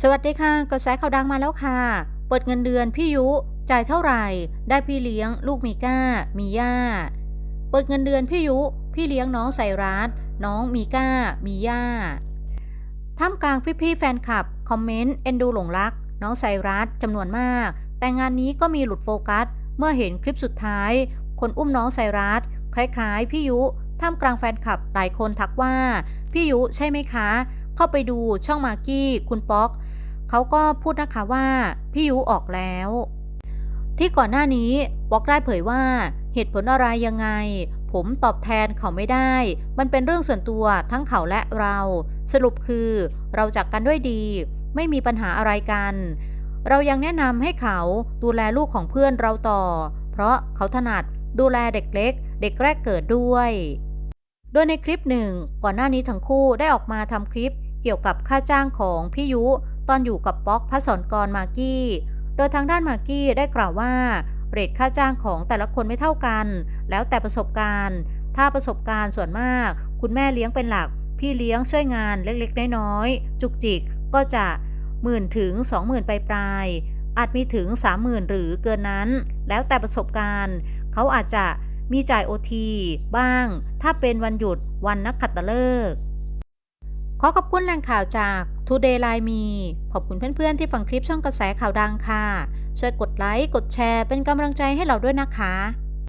สวัสดีค่ะกระแสข่าวดังมาแล้วค่ะ เปิดเงินเดือนพี่ยุ จ่ายเท่าไหร่ ได้พี่เลี้ยง ลูกมีก้า มีย่า เปิดเงินเดือนพี่ยุ พี่เลี้ยงน้องใส่รัดน้องมีก้า มีย่า ท่ามกลางพี่ๆแฟนคลับ คอมเมนต์เอ็นดูหลงรัก น้องไซรัสจำนวนมาก แต่งานนี้ก็มีหลุดโฟกัส เมื่อเห็นคลิปสุดท้าย คนอุ้มน้องไซรัสคล้ายๆ พี่ยุ ท่ามกลางแฟนคลับหลายคนทักว่า พี่ยุใช่ไหมคะ เข้าไปดูช่องมากี้คุณป๊อกเขาก็พูดนะคะว่า พี่ยุออกแล้ว ที่ก่อนหน้านี้ป๊อกได้เผยว่าเหตุผลอะไรยังไง ผมตอบแทนเขาไม่ได้ มันเป็นเรื่องส่วนตัวทั้งเขาและเรา สรุปคือเราจากกันด้วยดี ไม่มีปัญหาอะไรกัน เรายังแนะนำให้เขาดูแลลูกของเพื่อนเราต่อ เพราะเขาถนัดดูแลเด็กเล็ก เด็กแรกเกิดด้วย โดยในคลิปหนึ่งก่อนหน้านี้ทั้งคู่ได้ออกมาทำคลิปเกี่ยวกับค่าจ้างของพี่ยุ ตอนอยู่กับป๊อกพระสอนกรมากกี้ โดยทางด้านมากกี้ได้กล่าวว่าเรทค่าจ้างของแต่ละคนไม่เท่ากัน แล้วแต่ประสบการณ์ ถ้าประสบการณ์ส่วนมาก คุณแม่เลี้ยงเป็นหลัก พี่เลี้ยงช่วยงานเล็กๆ น้อยๆ จุกจิกก็จะหมื่นถึงสองหมื่นปลายๆอาจมีถึงสามหมื่นหรือเกินนั้น แล้วแต่ประสบการณ์ เขาอาจจะ มีจ่ายโอทีบ้าง ถ้าเป็นวันหยุดวันนักขัตฤกษ์ขอขอบคุณแหล่งข่าวจาก Today Line มี ขอบคุณเพื่อนๆ ที่ฟังคลิปช่องกระแสข่าวดังค่ะ ช่วยกดไลค์ กดแชร์เป็นกำลังใจให้เราด้วยนะคะ